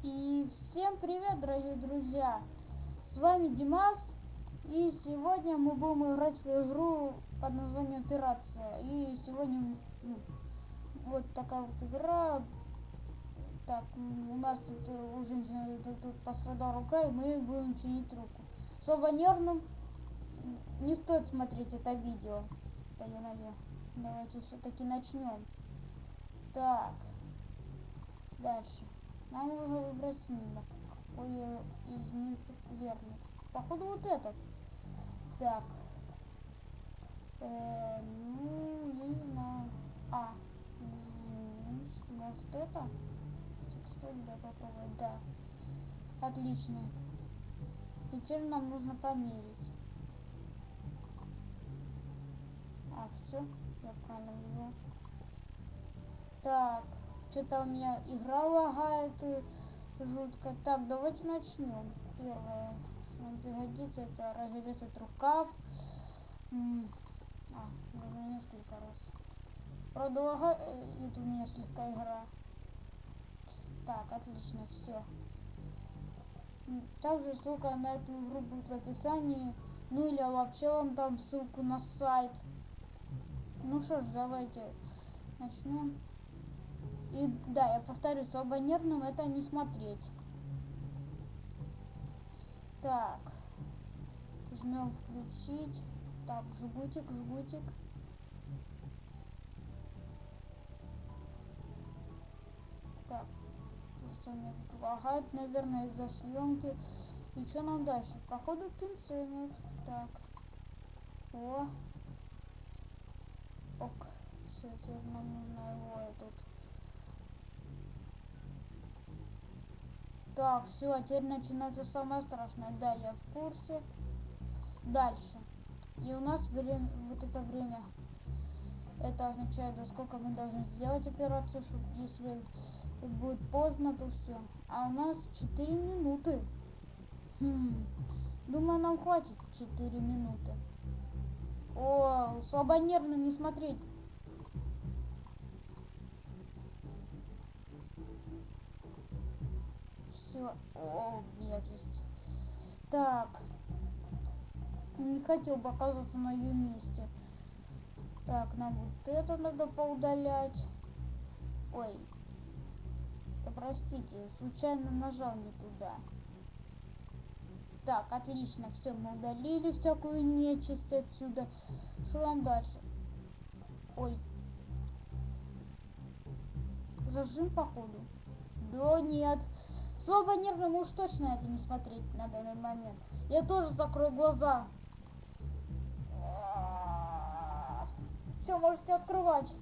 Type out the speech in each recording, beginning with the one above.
И всем привет, дорогие друзья! С вами Димас, и сегодня мы будем играть в игру под названием Операция. И сегодня ну, вот такая вот игра. Так, у нас тут э, у женщины тут, тут пострадала рука, и мы будем чинить руку. Особо нервным не стоит смотреть это видео. Да ё Давайте все-таки начнем. Так. Дальше. Нам нужно выбрать снимок. Какой из них верный. Походу вот этот. Так. Э, ну, не знаю. А. Может это? Стоит да, попробовать. Да. Отлично. Теперь нам нужно померить. А, все. Я правильно ввел. Так. Что-то у меня игра лагает жутко. Так, давайте начнем. Первое, что нам пригодится, это разрезать рукав. А, даже несколько раз. Правда, лагает у меня слегка игра. Так, отлично, все. Также ссылка на эту игру будет в описании. Ну или вообще вам там ссылку на сайт. Ну что ж, давайте начнем. И да, я повторюсь, особо нервным это не смотреть. Так. Жмем включить. Так, жгутик, жгутик. Так. Просто мне лагает, наверное, из-за съемки. И что нам дальше? Походу пинцет. Так. О. Ок. Все, теперь нам нужно его этот Так, все, теперь начинается самое страшное. Да, я в курсе. Дальше. И у нас время, вот это время, это означает, за сколько мы должны сделать операцию, чтобы если будет поздно, то все. А у нас 4 минуты. Хм. Думаю, нам хватит 4 минуты. О, слабо нервно не смотреть. Все. О, мерзость. Так. Не хотел бы оказаться на ее месте. Так, нам вот это надо поудалять. Ой. Да простите, случайно нажал не туда. Так, отлично, все, мы удалили всякую нечисть отсюда. Что вам дальше? Ой. Зажим, походу. Да нет. Слабо нервным уж точно это не смотреть на данный момент. Я тоже закрою глаза. Все, можете открывать.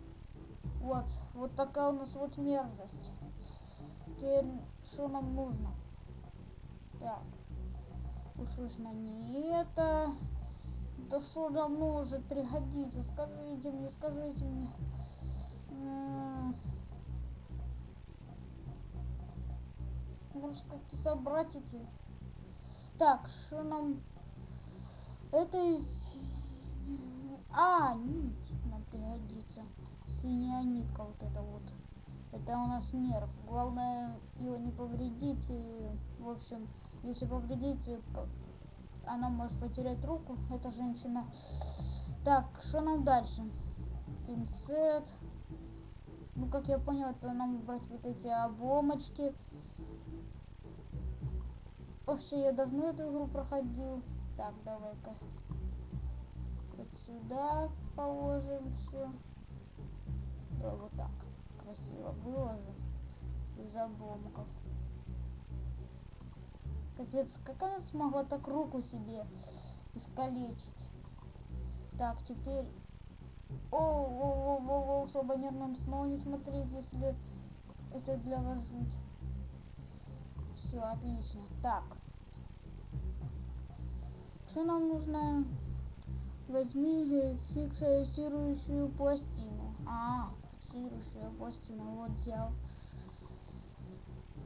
Вот, вот такая у нас вот мерзость. Теперь, что нам нужно? Так. Уж не это. Да что нам может пригодиться? Скажите мне, скажите мне. Может как-то собрать эти. Так, что нам... Это. А, нить нам пригодится. Синяя нитка вот это вот. Это у нас нерв. Главное его не повредить. И, в общем, если повредить, она может потерять руку, эта женщина. Так, что нам дальше? Пинцет. Ну, как я понял, это нам брать вот эти обломочки. Вообще, я давно эту игру проходил. Так, давай-ка. Вот сюда положим все. Да, вот так. Красиво выложим. Без обломков. Капец, как она смогла так руку себе искалечить? Так, теперь... О, о, о, о, о, особо нервным снова не смотреть, если это для вас жуть. Все, отлично. Так. Что нам нужно? Возьми фиксирующую пластину. А, фиксирующая пластина. Вот взял.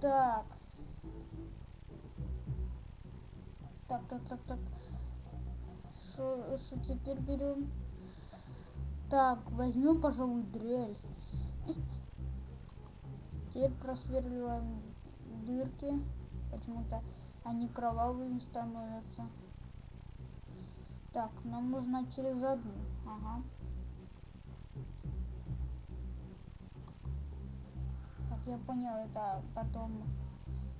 Так. Так, так, так, так. Что теперь берем? Так, возьмем, пожалуй, дрель. Теперь просверливаем дырки. Почему-то они кровавыми становятся. Так, нам нужно через одну. Ага. Как я понял, это потом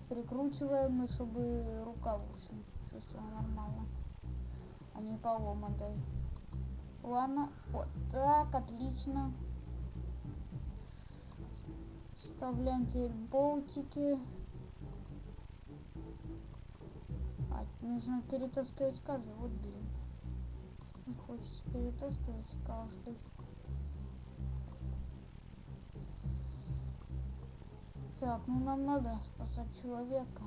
прикручиваем, и чтобы рука, в общем, чувствовала нормально. А не поломанной. Ладно, вот так, отлично. Вставляем теперь болтики. А, нужно перетаскивать каждый. Вот, блин. Не хочется перетаскивать каждый. Так, ну нам надо спасать человека.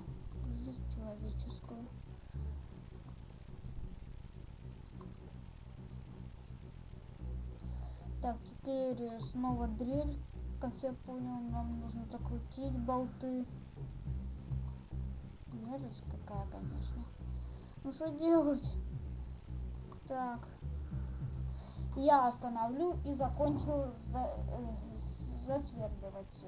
Жизнь человеческую. Так, теперь э, снова дрель. Как я понял, нам нужно закрутить болты. Мерзость какая, конечно. Ну что делать? Так. Я остановлю и закончу за, э, засверливать все.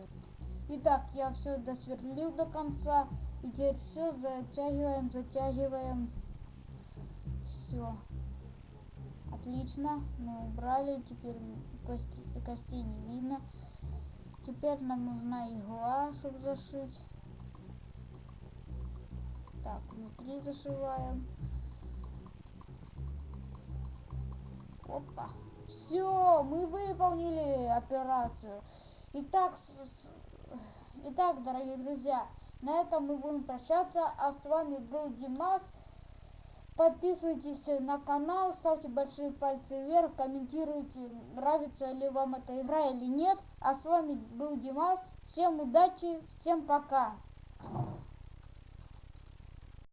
Итак, я все досверлил до конца. И теперь все затягиваем, затягиваем. Все. Отлично. Мы убрали. Теперь кости, костей не видно. Теперь нам нужна игла, чтобы зашить. Так, внутри зашиваем. Опа. Все, мы выполнили операцию. Итак, с- итак, дорогие друзья, на этом мы будем прощаться. А с вами был Димас. Подписывайтесь на канал, ставьте большие пальцы вверх, комментируйте, нравится ли вам эта игра или нет. А с вами был Димас. Всем удачи, всем пока.